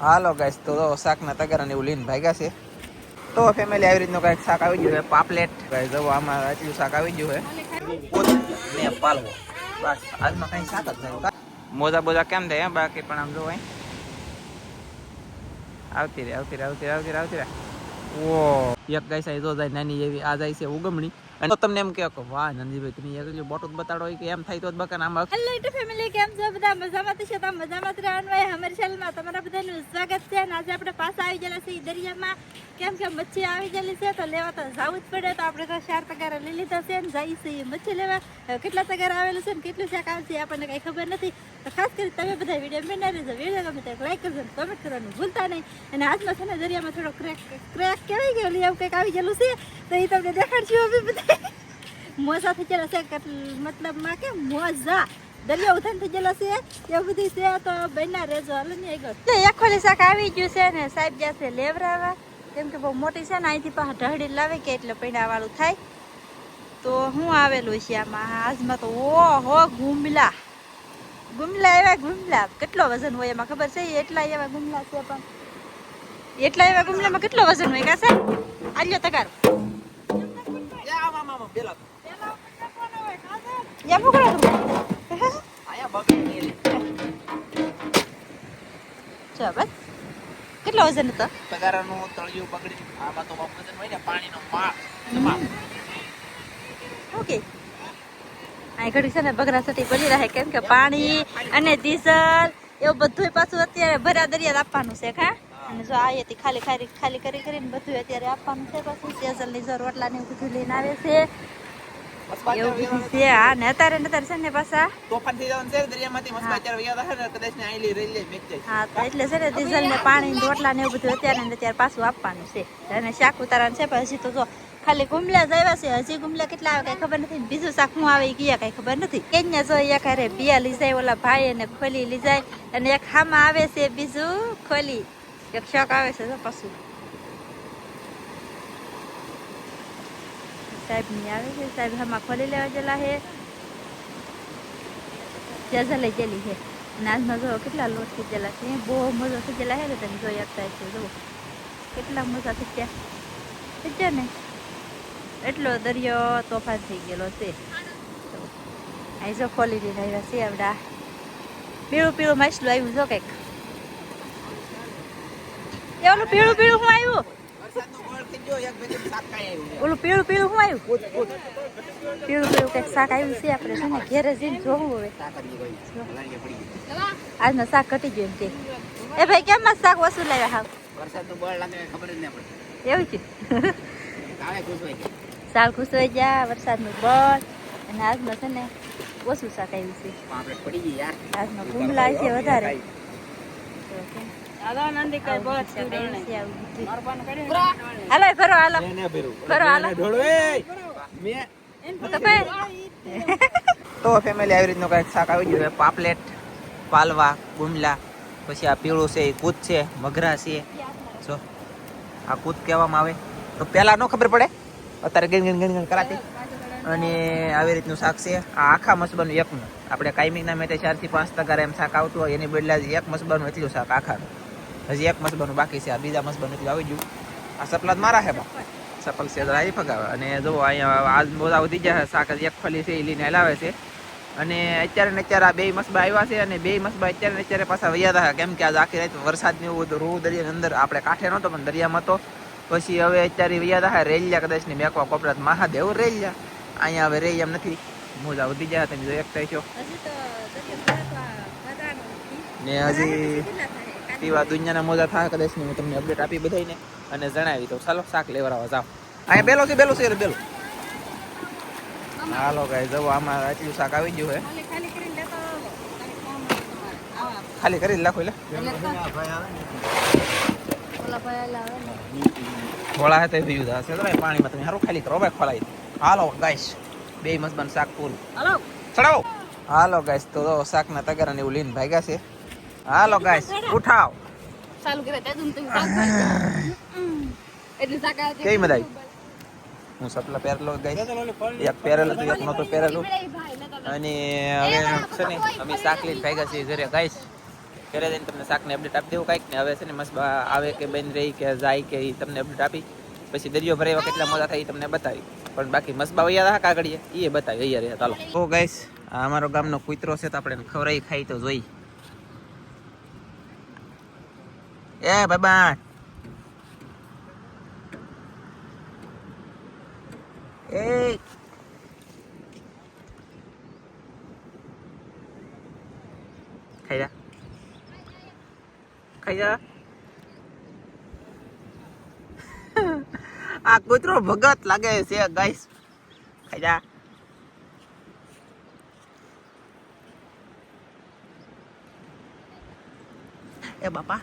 હાલો guys તો શાકના તગારા ને એવું લઈને ભાગ્યા છે. તો ફેમિલી આવી રીતનું કાંઈક શાક આવી ગયું છે, પાપલેટ. ગાઈસ જો આમાં આટલું શાક આવી ગયું છે. શાક જ નહીં મોજા બોજા કેમ થાય? બાકી પણ આમ જો આવતી રે આવતી રે આવતી રે આવતી રે આવતી રે ઓ, એક ગાય સાઈ જો જાય નાની એવી, આ જાય છે ઉગમણી. અને તમને એમ કે, વાહ, નંદીભાઈ, તમે એક બોટો બતાડો કે એમ થાય તો જ બકાન આમાં હેલો યુટ્યુબ ફેમિલી કેમ છો? બધા મજામાં તો છો? તમે મજામાં રહેવાનું અમારી ચેનલમાં તમારા બધાનું સ્વાગત છે. અને આજે આપણે પાછા આવી ગયેલા છીએ દરિયામાં. કેમ કે મચ્છી આવી ગયેલી છે, તો લેવા તો જવું જ પડે. તો આપણે તો ચાર તગારા લઈ લીધા છે ને જઈએ મચ્છી લેવા. કેટલા તગારા આવેલું છે ને કેટલું શાક આવશે આપણને કઈ ખબર નથી. ખાસ કરી તમે બધા વીડિયો મેળવી રહેજો વીડિયો ગમે ત્યારે લાઈક કરજો કમેન્ટ કરવાનું ભૂલતા નહીં. અને આજમાં છે ને દરિયામાં થોડો ક્રેક ક્રેક કહેવાય ગયો એવું કંઈક આવી ગયેલું છે, તો એ તમને દેખાડશું અમે બધા મોજા થઈ ગયેલા છે મતલબમાં કે મોજા. દરિયા ઉધાન થઈ ગયેલા છે, એવું બધું છે, તો બન્યા રહેજો. હાલો ને આગળ. એક ખોલી શાક આવી ગયું છે ને, સાહેબ જ્યાં છે લેવરાવા. કેમ કે બહુ મોટી છે ને, અહીંથી પાછા ઢહડી લાવે કે એટલે પૈણા વાળું થાય. તો હું આવેલું છે આમાં. આજમાં તો ઓ હો ગુમલા ગુમલા એવા ગુમલા. કેટલો વજન હોય એમાં ખબર છે? એટલા એવા ગુમલા છે પણ. એટલા એવા ગુમલામાં કેટલો વજન હોય કાસે આલ્યો તગાર. યા પકડો ચા બસ. કેટલો વજન હતો? તગારાનું તળિયું બગડી આમાં તો વજન હોય ને પાણીનો માપ આ ઘડી છે ને બગરા સટી બની રહે કેમ કે પાણી અને ડીઝલ એવું બધું પાછું અત્યારે ભરા દરિયા આપવાનું છે ખા? અને જો આ હતી ખાલી ખાલી ખાલી કરી કરીને બધું અત્યારે આપવાનું છે પાછું. ડીઝલ જો રોટલા ને એવું બધું લઈને આવે છે. એવું બધું છે. હા ને અત્યારે ને અત્યારે છે ને પાછા? તોફાન થઈ જવાનું છે દરિયામાંથી મસ્ત અત્યારે વૈયા હશે ને કદાચ ને આઈલી રહી લે મેક હા તો એટલે છે ને ડીઝલ ને પાણી ને રોટલા ને એવું બધું અત્યારે ને અત્યારે પાછું આપવાનું છે. અને શાક ઉતારવાનું છે હજી તો જો ખાલી ગુમલા જ આવ્યા છે. હજી ગુમલા કેટલા આવે કઈ ખબર નથી. બીજું શાક હું આવે ગયા કઈ ખબર નથી. કેન્યા જોઈ એક હારે બિયા લઈ જાય, ઓલા ભાઈ અને ખોલી લઈ જાય અને એક હામાં આવે છે બીજું ખોલી. એક શોખ આવે છે પાછું. સાહેબની આવે છે. સાહેબ હામાં ખોલી લેવા ગયેલા હે જઝા લઈ ગયેલી છે. અને આજમાં જો કેટલા લોટ થઈ ગયેલા છે. બહુ મજા ગયેલા છે ને તમે જોઈ આપતા છે જો કેટલા મજા થઈ ગયા ને? એટલો દરિયો તોફાન થઈ ગયેલો છે. અહીં જો ખોલી દીધા આવ્યા છે આવડા. પીળું પીળું માછલું આવ્યું જો કંઈક. એ ઓલું પીળું પીળું હું આવ્યું. ઓલું પીળું પીળું હું આવ્યું? પીળું પીળું કંઈક શાક આવ્યું છે આપણે છે ને ઘેરે જઈને જોવું હવે. આજનો શાક ઘટી ગયું એમ એ ભાઈ કેમ શાક વસૂલ લાવ્યા હાવ? વરસાદનું બળ લાગે ખબર જ ના પડે. એવું છે. સાલ ખુશવાઈ ગયા વરસાદનું બળ અને આજમાં છે ને ઓછું શાક આવ્યું છે. પણ આપણે પડી ગઈ યાર. આજમાં ગુમલા છે વધારે. હાલો ફરો હાલો. ફરો હાલો. તો ફેમિલી આવી રીતનું કાંઈક શાક આવી ગયું છે. પાપલેટ પાલવા ગુમલા પછી આ પીળું છે એ કૂદ છે મગરા છે. જો આ કૂદ કહેવામાં આવે. તો પહેલાં ન ખબર પડે? અત્યારે ગણ ગણ ગણ ગણ કરાતી. અને આવી રીતનું શાક છે. આ આખા મસબાનું એકનું. આપણે કાયમિકના મેં ચારથી પાંચ ટકા એમ શાક આવતું હોય, એની બદલે જ એક મસબાનું એટલું શાક આખાનું. હજી એક મસબાનું બાકી છે. આ બીજા મસબાનું એટલું આવી ગયું. આ સપલાદ મારા હે બા. સપલ છે આવી ફગાવે. અને જો અહીંયા આજ બધા વધી જાય શાક એક ફલી છે, એ લઈને લાવે છે. અને અત્યારે ને અત્યારે આ બે મસબા આવ્યા છે અને બે મસબા અત્યારે ને અત્યારે પાછા વૈયા હતા કેમ કે આજ આખી રાત વરસાદ ને એવું રૂ દરિયાની અંદર. આપણે કાંઠે નહોતો પણ દરિયામાં તો પછી હવે અત્યારે વૈયા હતા રેલ્યા કદાચ ને મેકવા કોપરાત મહાદેવ રેલ્યા. અહીંયા હવે રેલ્યા એમ નથી. મોજા વધી ગયા તમે જો એક થઈ છો. ને હજી પીવા દુનિયાના મોજા થાય કદાચ ને હું તમને અપડેટ આપી બધાને અને જણાવી તો ચાલો શાક લેવડાવવા જાઓ. અહીંયા બેલો છે બેલો છે બેલો. હાલો ગાય જવો આમાં આટલું શાક આવી ગયું હે ખાલી કરી લખો એટલે આવે. થોડા હે તો પીવું હશે. તો ભાઈ પાણીમાં તમે સારું ખાલી કરો. ભાઈ ખોલાઈ હાલો ગાઈસ બે મસ્ત શાક પૂર હાલો. ચડાવો. હાલો ગાઈસ તો શાકના તગારા ને એવું લઈને ભાગ્યા છે. હાલો ગાઈસ ઉઠાવ. ચાલુ કરે તે દુમ તું એટલે સાકા કેવી મજા આવી? હું સપલા પહેરેલો ગાઈસ એક પહેરેલો તો એક નતો પહેરેલો. અને હવે છે ને અમે શાક લઈને ભાગ્યા છે ઘરે ગાઈસ ઘરે જઈને તમને શાકને અપડેટ આપી દેવું કાંઈક. ને હવે છે ને મસ્ત આવે કે બંધ રહી કે જાય કે એ તમને અપડેટ આપી. પછી દરિયો ભરાવા કેટલા મોટા થાય એ તમને બતાવી પણ બાકી મસ્બા વૈયા હતા કાગળીએ એ બતાવી અહીંયા રહ્યા. ચાલો. તો ગઈશ અમારો ગામનો કૂતરો છે તો આપણે ખવરાઈ ખાઈ તો જોઈ. એ બાબા. એ. ખાઈ જા. ખાઈ જા આ કૂતરો ભગત લાગે છે ગાઈસ ખાઈ જા એ બાપા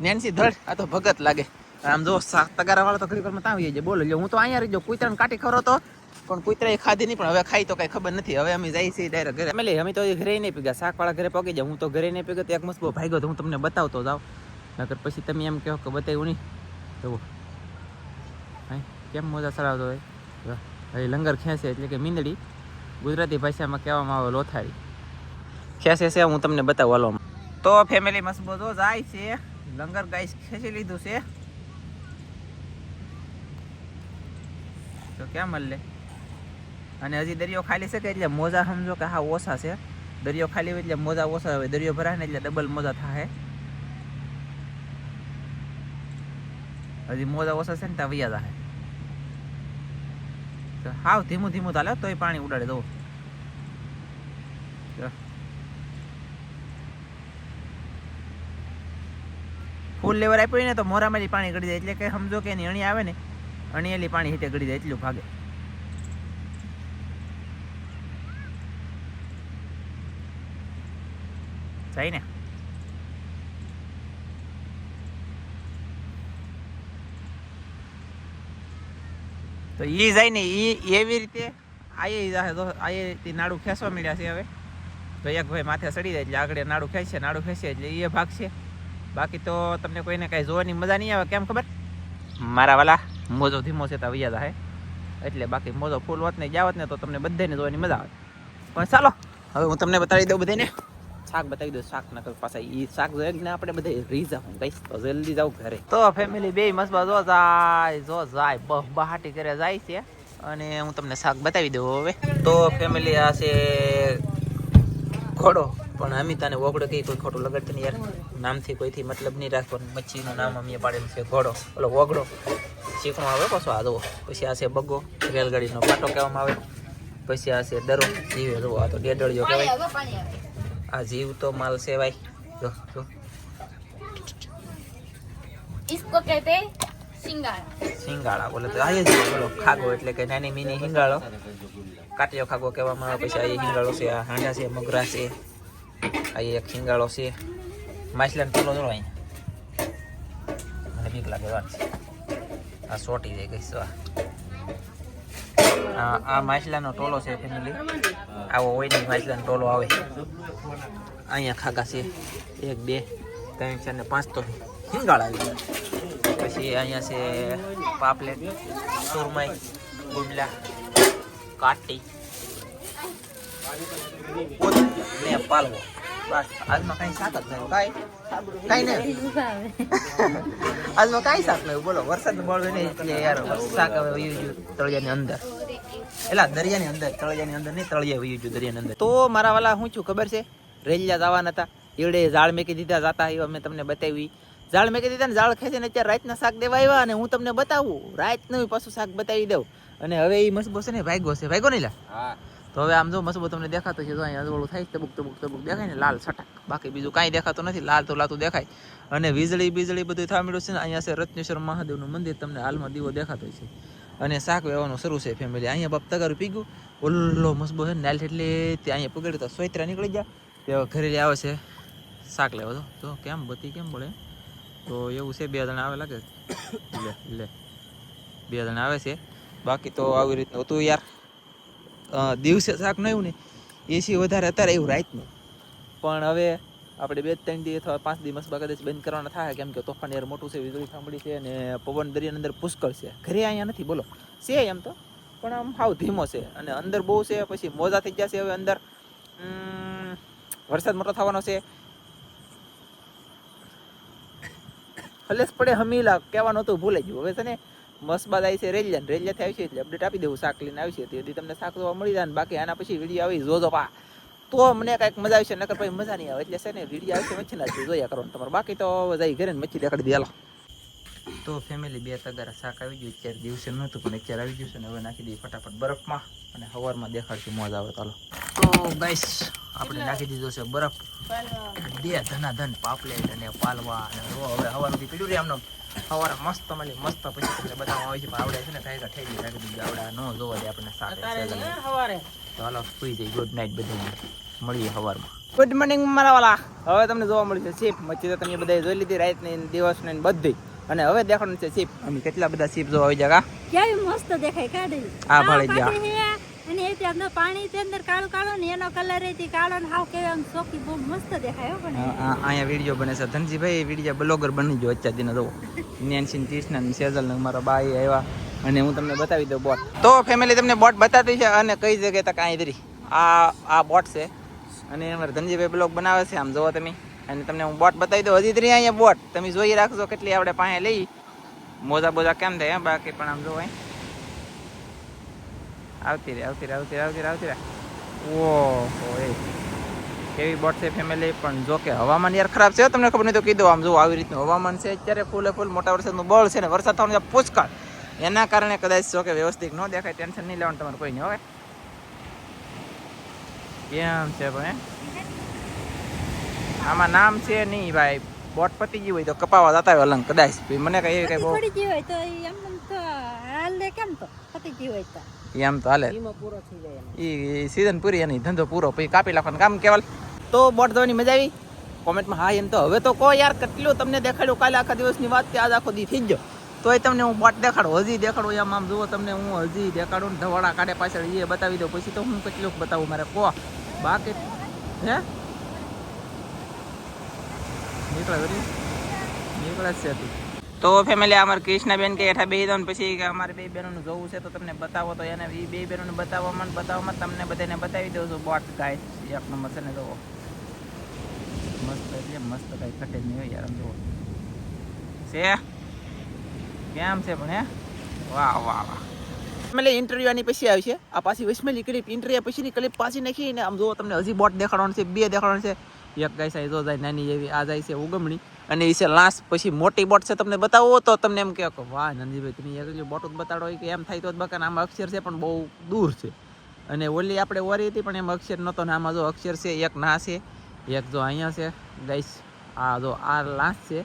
નેન્સી ધડ આ તો ભગત લાગે આમ જો શાક તગારા વાળો તો ઘડી વારમાં ત્યાં આવી જાય બોલો લ્યો હું તો અહીંયા રહી જાઉં કૂતરાને કાઢી ખરો તો પણ કુતરાએ ખાધી નહીં, પણ હવે ખાઈ તો કઈ ખબર નથી. હવે અમે જઈએ છીએ ડાયરેક્ટ ઘરે. અમે અમે તો ઘરે નહીં પીગા શાક વાળા ઘરે પગી જાય હું તો ઘરે નહીં પીગો તો એક મસ્ત બહુ ભાગ્યો તો હું તમને બતાવતો જાઉં. નકર પછી તમે એમ કહો કે બતાવ્યું નહીં. જુઓ. હા? કેમ મોજા ચડાવતો હોય? હવે લંગર ખેંચે એટલે કે મીંદડી. ગુજરાતી ભાષામાં કહેવામાં આવે લોથારી. ખેંચે છે, હું તમને બતાવું હાલો તો ફેમિલી મસ્ત તો જાય છે. લંગર ગાઈસ ખેંચી લીધું છે. તો ક્યાં મળે અને હજી દરિયો ખાલી છે કે એટલે મોજા સમજો કે હા ઓછા છે. દરિયો ખાલી હોય એટલે મોજા ઓછા હોય દરિયો ભરાય ને એટલે ડબલ મોજા થાય હજી મોજા ઓછા છે ને ત્યાં વૈયા જાય તો હાવ ધીમું ધીમું ચાલે તોય પાણી ઉડાડી દઉં ફૂલ લેવર આપ્યું ને તો મોરામાંથી પાણી ગળી જાય. એટલે કે સમજો કે એની અણી આવે ને, અણીયેલી પાણી હીટે ગળી જાય, એટલું ભાગે. જાય ને તો એ જાય ને એ એવી રીતે આયે જાય તો આયે નાડું ખેંચવા મળ્યા છે હવે. તો એક ભાઈ માથે સડી જાય એટલે આગળ નાડું ખેંચશે નાડું ખેંચશે એટલે એ ભાગ છે બાકી તો તમને કોઈને કાંઈ જોવાની મજા નહીં આવે, કેમ ખબર? મારા વાલા મોજો ધીમો છે તો વૈયા જાય એટલે બાકી મોજો ફૂલ હોત ને જાવત ને તો તમને બધાને જોવાની મજા આવે. પણ ચાલો, હવે હું તમને બતાવી દઉં બધાને શાક બતાવી દઉં શાક નકલ પાસે એ શાક જોઈએ ને આપણે બધા રહી જાઉં કહીશ તો જલ્દી જાઉં ઘરે. તો ફેમિલી બે મસ્બા જો જાય જો જાય. બહ બહાટી કરે જાય છે અને હું તમને શાક બતાવી દઉં હવે. તો ફેમિલી આ છે ઘોડો પણ અમિતાને ઓગળો કઈ કોઈ ખોટું લગાડતું નહીં યાર. નામથી કોઈથી મતલબ નહીં રાખવાનું. મચ્છીનું નામ અમે પાડેલું છે ઘોડો. ઓલો ઓગળો શીખણો આવે પાછો આ જુઓ. પછી આ છે બગો. રેલગાડીનો પાટો કહેવામાં આવે. પછી આ છે દરો. જીવે જુઓ, આ તો ડેડળિયો કહેવાય. આ જીવ તો માલ સેવાય જો જો इसको कहते हैं सिंगाड़ा સિંગાળા બોલે તો આ જ બોલો ખાગો એટલે કે નાની મીની હિંગાળો કાટિયો ખાગો કહેવામાં આવે પછી આ એ હિંગાળો છે આ હાંડા છે મગરા છે આ એક હિંગાળો છે માછલાનો ટોલો જોડો અહીંયા મને બીક લાગે વાત છે આ સોટી જાય ગઈ છે આ આ માછલાનો ટોલો છે ફેમિલી આવો હોય નહીં માછલાનો ટોલો આવે. અહીંયા ખાગા છે. એક બે ત્રણ ચાર ને પાંચ તો હિંગાળ આવી પછી અહીંયા છે પાપલેટ સુરમાઈ ગુંડલા કાટી ને પાલવો. બસ આજમાં કઈ શાક જ નહીં કાંઈ? કાંઈ નહીં આજમાં કાંઈ શાક નહીં બોલો વરસાદ બળવે નહીં. યાર શાક હવે તળિયાની અંદર. એલા દરિયાની અંદર તળિયાની અંદર નહીં તળિયા વયું ગયું દરિયાની અંદર. તો મારા વાલા શું છું ખબર છે? રેલિયા જવાના હતા. એવડે ઝાડ મેકી દીધા જતા એવા મેં તમને બતાવી. ઝાડ મેકી દીધા ને ઝાડ ખેંચીને અત્યારે રાતના શાક દેવા આવ્યા અને હું તમને બતાવું. રાતનું પાછું શાક બતાવી દઉં. અને હવે એ મસબો છે ને ભાગ્યો છે. ભાગ્યો નહીં લા? તો હવે આમ જો મસબો તમને દેખાતો છે તો અહીંયા અજવાળું થાય તબુક તબુક તબુક દેખાય ને લાલ છટાક. બાકી બીજું કાંઈ દેખાતું નથી લાલ તો લાતું દેખાય. અને વીજળી બીજળી બધું થવા મળ્યું છે ને અહીંયા છે રત્નેશ્વર મહાદેવનું મંદિર તમને હાલમાં દીવો દેખાતો છે. અને શાક વેવાનું શરૂ છે ફેમિલી અહીંયા બાપ તગારું પી ગયું. ઓલ્લો મસબો છે નાલ એટલે તે અહીંયા પગડ્યું તો સોયત્રા નીકળી ગયા. તે ઘરે આવે છે શાક લેવો તો. તો કેમ બતી કેમ પડે તો એવું છે, બે જણા આવે લાગે લે લે. બે જણા આવે છે. બાકી તો આવી રીતનું હતું યાર. દિવસે શાક ન આવ્યું ને. એસી વધારે અત્યારે એવું રાતનું. પણ હવે આપણે બે ત્રણ દી અથવા પાંચ દિવસ કદાચ બંધ કરવાના થાય. કેમ કે તોફાન એર મોટું છે, વીજળી સાંભળી છે અને પવન દરિયાની અંદર પુષ્કળ છે. ઘરે અહીંયા નથી, બોલો. છે એમ તો, પણ આમ હાવ ધીમો છે અને અંદર બહુ છે, પછી મોજા થઈ જશે હવે અંદર. વરસાદ મોટો થવાનો છે. હલેસ પડે હમીલા, કહેવાનું હતું, ભૂલાઈ ગયું. હવે છે ને મસ્બાદ આવી છે રેલિયા રેલિયાથી આવી છે, એટલે અપડેટ આપી દેવું, શાક લઈને આવશે તેથી તમને શાક જોવા મળી જાય બાકી આના પછી વીડિયો આવી, જોજો પા. તો મને કાંઈક મજા આવશે નકર પછી મજા નહીં આવે. એટલે છે ને વીડિયો આવશે મચ્છી ના જોયા કરવાનું તમારે બાકી તો જઈ ઘરે મચ્છી દેખાડી દે હાલો. તો ફેમિલી બે તગારા શાક આવી ગયું અત્યારે દિવસે નહોતું પણ અત્યારે આવી ગયું છે ને હવે નાખી દઈએ ફટાફટ બરફમાં અને હવારમાં દેખાડશું મોજ આવે ચાલો તો ગાઈસ આપણે નાખી દીધો છે બરફ. બે ધના ધન પાપલેટ અને પાલવા અને જો હવે હવારથી પીડ્યું રે આમનો. હવાર મસ્ત મળી મસ્ત પછી બધા આવે છે આવડે છે ને થાય ઠેલી રાખી દીધી આવડા ન જોવા દે આપણને સાથે તો હાલો સુઈ જઈ ગુડ નાઇટ બધાને. મળીએ સવારમાં ગુડ મોર્નિંગ મારા વાલા. હવે તમને જોવા મળશે સીપ મચ્છી તો તમે બધા જોઈ લીધી રાત ને દિવસ ને બધી. અને હવે દેખાડવાનું છે સીપ અમે કેટલા બધા સીપ જોવા આવી જગા કેવી મસ્ત દેખાય કાઢી. આ ભાળી ગયા. અને એ ત્યારનું પાણી તે અંદર કાળું કાળું ને એનો કલર એ કાળો ને હાવ કેવો આમ ચોકી બહુ મસ્ત દેખાય હો પણ અહીંયા વીડિયો બને છે. ધનજીભાઈ વીડિયો બ્લોગર બની ગયો અત્યાર દિન જુઓ. નેન્સી કૃષ્ણ સેજલ ને મારા બાઈ આવ્યા. અને હું તમને બતાવી દઉં બોટ તો ફેમિલી તમને બોટ બતાવી છે અને કઈ જગ્યાએ તક અહીં ધરી આ આ બોટ છે. અને અમારે ધનજીભાઈ બ્લોગ બનાવે છે, આમ જુઓ તમે. અને તમને હું બોટ બતાવી દઉં. હજી ધરી અહીંયા બોટ તમે જોઈ રાખજો કેટલી આપણે પાસે લઈ. મોજા બોજા કેમ થાય? બાકી પણ આમ જોવો આવતી રે આવતી રે આવતી રે આવતી રે આવતી રે ઓહો, એ. કેવી બોટ છે ફેમિલી પણ જો કે હવામાન યાર ખરાબ છે તમને ખબર નહીં તો કીધું. આમ જો આવી રીતનું હવામાન છે. અત્યારે ફૂલે ફૂલ મોટા વરસાદનું બળ છે ને વરસાદ થવાનું પુષ્કળ. એના કારણે કદાચ જો કે વ્યવસ્થિત ન દેખાય ટેન્શન નહીં લેવાનું તમારે કોઈ નહીં હવે કેમ છે ભાઈ? આમાં નામ છે નહીં ભાઈ બોટ પતી ગયું હોય તો કપાવા જતા હોય અલંગ કદાચ મને કઈ એવી કઈ બહુ હોય તો એમ તો હાલ કેમ તો? પતી જી હોય તો. એમ તો હાલે. ઈ સીઝન પૂરી એની ધંધો પૂરો પછી કાપી નાખવાનું કામ કેવાલ. તો બોટ ધોવાની મજા આવી? કોમેન્ટમાં હા એમ તો. હવે તો કહો યાર કેટલું તમને દેખાડ્યું? કાલે આખા દિવસની વાત કે આજ આખો દી થઈ ગયો. તોય તમને હું બોટ દેખાડું, હજી દેખાડું એમ આમ જુઓ તમને હું હજી દેખાડું ને ધવાડા કાઢે પાછળ એ બતાવી દઉં. પછી તો હું કેટલું બતાવું મારે. કહો બાકી હે? નીકળે વળી? નીકળે છે તું. તો ફેમિલી અમારે કૃષ્ણાબેન કે હેઠા બે દો ને પછી અમારે બે બહેનોનું જોવું છે તો તમને બતાવો તો એને એ બે બહેનોને બતાવવામાં બતાવવામાં તમને બધાને બતાવી દઉં છું બોટ ગાય એક નંબર છે ને જોવો મસ્ત એટલે મસ્ત કાંઈ ઘટે નહીં હોય યાર, આમ જુઓ. છે? કેમ છે હે? વાહ વાહ વાહ. એટલે ઇન્ટરવ્યુ આની પછી આવશે આ પાછી વચમેલી ક્લિપ ઇન્ટરવ્યુ પછીની ક્લિપ પાછી નાખીને આમ જો તમને હજી બોટ દેખાડવાનું છે, બે દેખાડવાનું છે. એક ગાય સાઈઝ જાય નાની એવી, આ જાય છે ઉગમણી. અને એ છે લાસ્ટ પછી મોટી બોટ છે, તમને બતાવો તો તમને એમ કહો કે, વાહ, નંદીભાઈ, તમે એક બોટ જ બતાડો કે એમ થાય તો જ બકા આમાં અક્ષર છે પણ બહુ દૂર છે. અને ઓલી આપણે ઓરી હતી, પણ એમ અક્ષર નહોતો ને આમાં જો અક્ષર છે, એક ના છે, એક જો અહીંયા છે. ગાઈસ આ જો આ લાસ્ટ છે,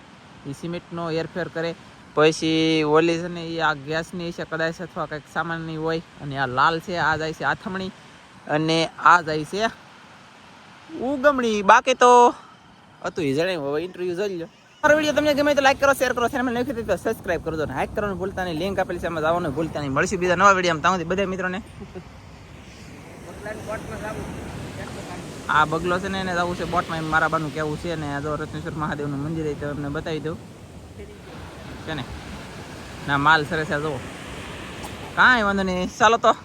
એ સિમેન્ટનો હેરફેર કરે. પછી ઓલી છે ને, એ આ ગેસની છે કદાચ અથવા કંઈક સામાનની હોય, અને આ લાલ છે, આ જાય છે આથમણી, અને આ જાય છે ઉગમણી. બાકી તો હતું એ જણાવ્યું હવે ઇન્ટરવ્યુ જોઈ લો મારો વીડિયો તમને ગમે તો લાઈક કરો શેર કરો ચેનલ લખી તો સબસ્ક્રાઈબ કરો. અને હાઈક કરવાનું ભૂલતા નહીં લિંક આપેલી છે એમાં જવાનું ભૂલતા નહીં. મળશું બીજા નવા વીડિયો ત્યાં બધા મિત્રોને આ બગલો છે ને, એને જવું છે બોટમાં. મારા બાનું કેવું છે ને આ જો રત્નેશ્વર મહાદેવનું મંદિર એ તો તમને બતાવી દઉં. છે ને? ના માલ સરસ જુઓ. કાંઈ વાંધો નહીં. ચાલો તો.